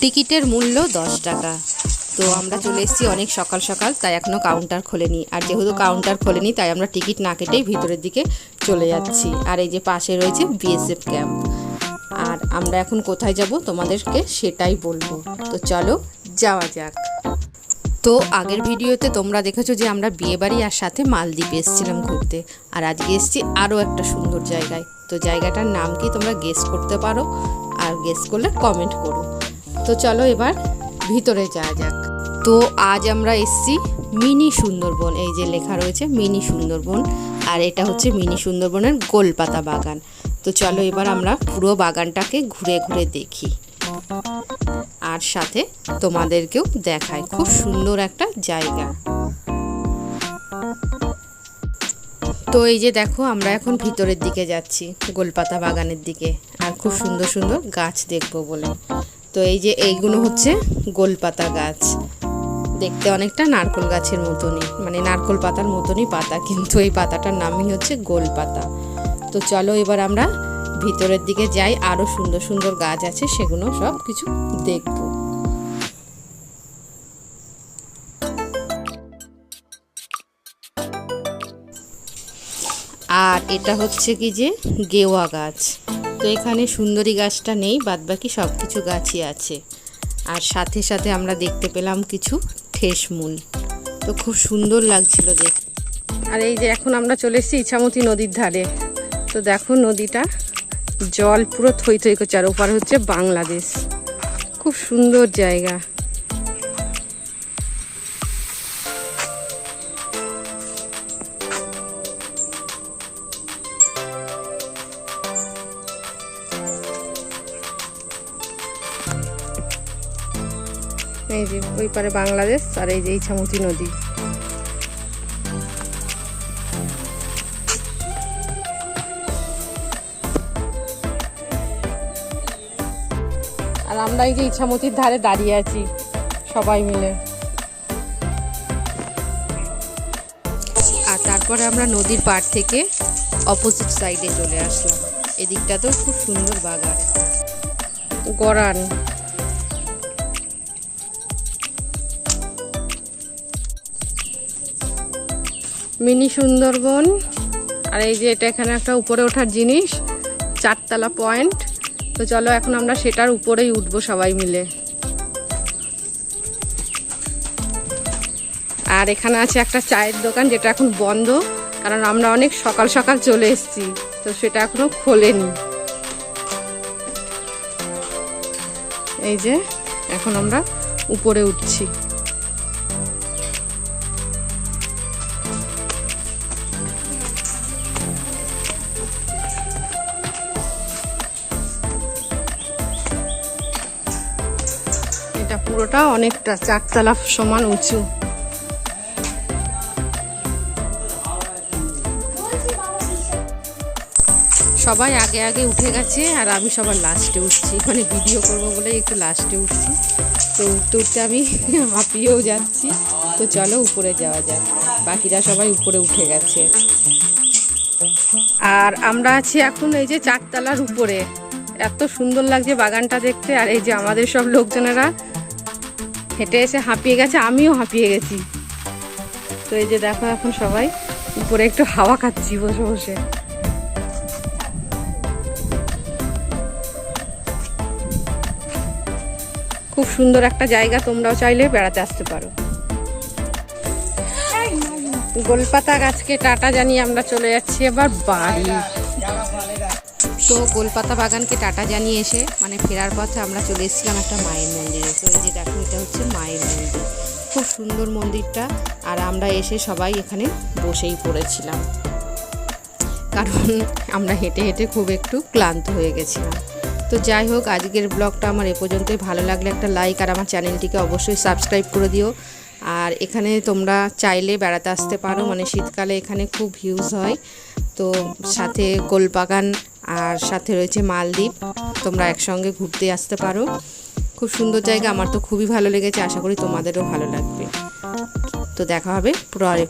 টিকিটের মূল্য দশ টাকা। তো আমরা চলে এসেছি অনেক সকাল সকাল, তাই এখনও কাউন্টার খোলেনি। আর যেহেতু কাউন্টার খোলেনি, তাই আমরা টিকিট না কেটেই ভিতরের দিকে চলে যাচ্ছি। আর এই যে পাশে রয়েছে বিএসএফ ক্যাম্প আর আমরা এখন কোথায় যাব তোমাদেরকে সেটাই বলব। তো চলো যাওয়া যাক। তো আগের ভিডিওতে তোমরা দেখেছ যে আমরা বিয়েবাড়ি আর সাথে মালদ্বীপে এসেছিলাম ঘুরতে। আর আজকে এসেছি আরও একটা সুন্দর জায়গায়। তো জায়গাটার নাম কি তোমরা গেস করতে পারো? গেস করলে কমেন্ট করো। তো চলো এবার ভিতরে যাওয়া যাক। তো আজ আমরা এসছি মিনি সুন্দরবন, এই যে লেখা রয়েছে মিনি সুন্দরবন, আর এটা হচ্ছে মিনি সুন্দরবনের গোলপাতা বাগান। তো চলো এবার আমরা পুরো বাগানটাকে ঘুরে ঘুরে দেখি। আর সাথে তোমাদেরকেও দেখায় খুব সুন্দর একটা জায়গা। তো এই যে দেখো, আমরা এখন ভিতরের দিকে যাচ্ছি, গোলপাতা বাগানের দিকে। আর খুব সুন্দর সুন্দর গাছ দেখব বলে। তো এই যে এইগুলো হচ্ছে গোলপাতা গাছ। দেখতে অনেকটা নারকোল গাছের মতনই মানে নারকোল পাতার মতনই পাতা, কিন্তু এই পাতাটার নামই হচ্ছে গোলপাতা। তো চলো এবার আমরা ভিতরের দিকে যাই আরও সুন্দর সুন্দর গাছ আছে, সেগুলো সব কিছু দেখব। আর এটা হচ্ছে কি যে গেওয়া গাছ। তো এখানে সুন্দরী গাছটা নেই, বাদবাকি সব কিছু গাছই আছে। আর সাথে সাথে আমরা দেখতে পেলাম কিছু ঠেসমূল তো খুব সুন্দর লাগছিল দেখ আর এই যে এখন আমরা চলে এসেছি ইছামতি নদীর ধারে। তো দেখো নদীটা, জল পুরো থই থই করছে, আর ওপার হচ্ছে বাংলাদেশ। খুব সুন্দর জায়গা। এই যে ওই পারে বাংলাদেশ আর এই যে ইছামতি নদী। আর আমরা এই যে ইছামতির ধারে দাঁড়িয়ে আছি, সবাই মিলে। আর তারপরে আমরা নদীর পাড় থেকে অপোজিট সাইডে চলে আসলাম। এদিকটাতেও খুব সুন্দর বাগান। গরান। মিনি সুন্দরবন। আর এই যে এটা এখানে একটা উপরে ওঠার জিনিস, চারতলা পয়েন্ট। তো চলো এখন আমরা সেটার উপরেই উঠবো সবাই মিলে। আর এখানে আছে একটা চায়ের দোকান যেটা এখন বন্ধ, কারণ আমরা অনেক সকাল সকাল চলে এসেছি, তো সেটা এখনও খোলেনি। এই যে এখন আমরা উপরে উঠছি। পুরোটা অনেকটা চারতলা সমান উঁচু। সবাই আগে আগে উঠে গেছে আর আমি সবার লাস্টে উঠছি। মানে ভিডিও করব বলে একটু লাস্টে উঠছি। তো উঠতে উঠতে আমি হাঁপিয়েও যাচ্ছি। তো চলো উপরে যাওয়া যাক। বাকিরা সবাই উপরে উঠে গেছে। আর আমরা আছি এখন এই যে চারতলার উপরে। এত সুন্দর লাগছে বাগানটা দেখতে আর এই যে আমাদের সব লোকজনেরা হেঁটে এসে হাঁপিয়ে গেছে, আমিও হাঁপিয়ে গেছি। তো এই যে দেখো এখন সবাই উপরে একটু হাওয়া খাচ্ছি বসে বসে। খুব সুন্দর একটা জায়গা, তোমরাও চাইলে বেড়াতে আসতে পারো। গোলপাতা গাছকে টাটা জানিয়ে আমরা চলে যাচ্ছি এবার বাড়ি। তো গোলপাতা বাগানকে টাটা জানিয়ে এসে মানে ফেরার পথে আমরা চলে এসেছিলাম একটা মায়ের মন্দিরে। তো এই যে দেখো, এটা হচ্ছে মায়ের মন্দির। খুব সুন্দর মন্দিরটা। আর আমরা এসে সবাই এখানে বসেই পড়েছিলাম। কারণ আমরা হেঁটে হেঁটে খুব একটু ক্লান্ত হয়ে গেছিলাম। তো যাই হোক, আজকের ব্লগটা আমার এ পর্যন্তই। ভালো লাগলে একটা লাইক আর আমার চ্যানেলটিকে অবশ্যই সাবস্ক্রাইব করে দিও। আর এখানে তোমরা চাইলে বেড়াতে আসতে পারো। মানে শীতকালে এখানে খুব ভিউজ হয়। তো সাথে গোলবাগান আর সাথে রয়েছে মালদ্বীপ। তোমরা একসঙ্গে ঘুরতে আসতে পারো। খুব সুন্দর জায়গা। আমার তো খুবই ভালো লেগেছে। আশা করি তোমাদেরও ভালো লাগবে। তো দেখা হবে পরে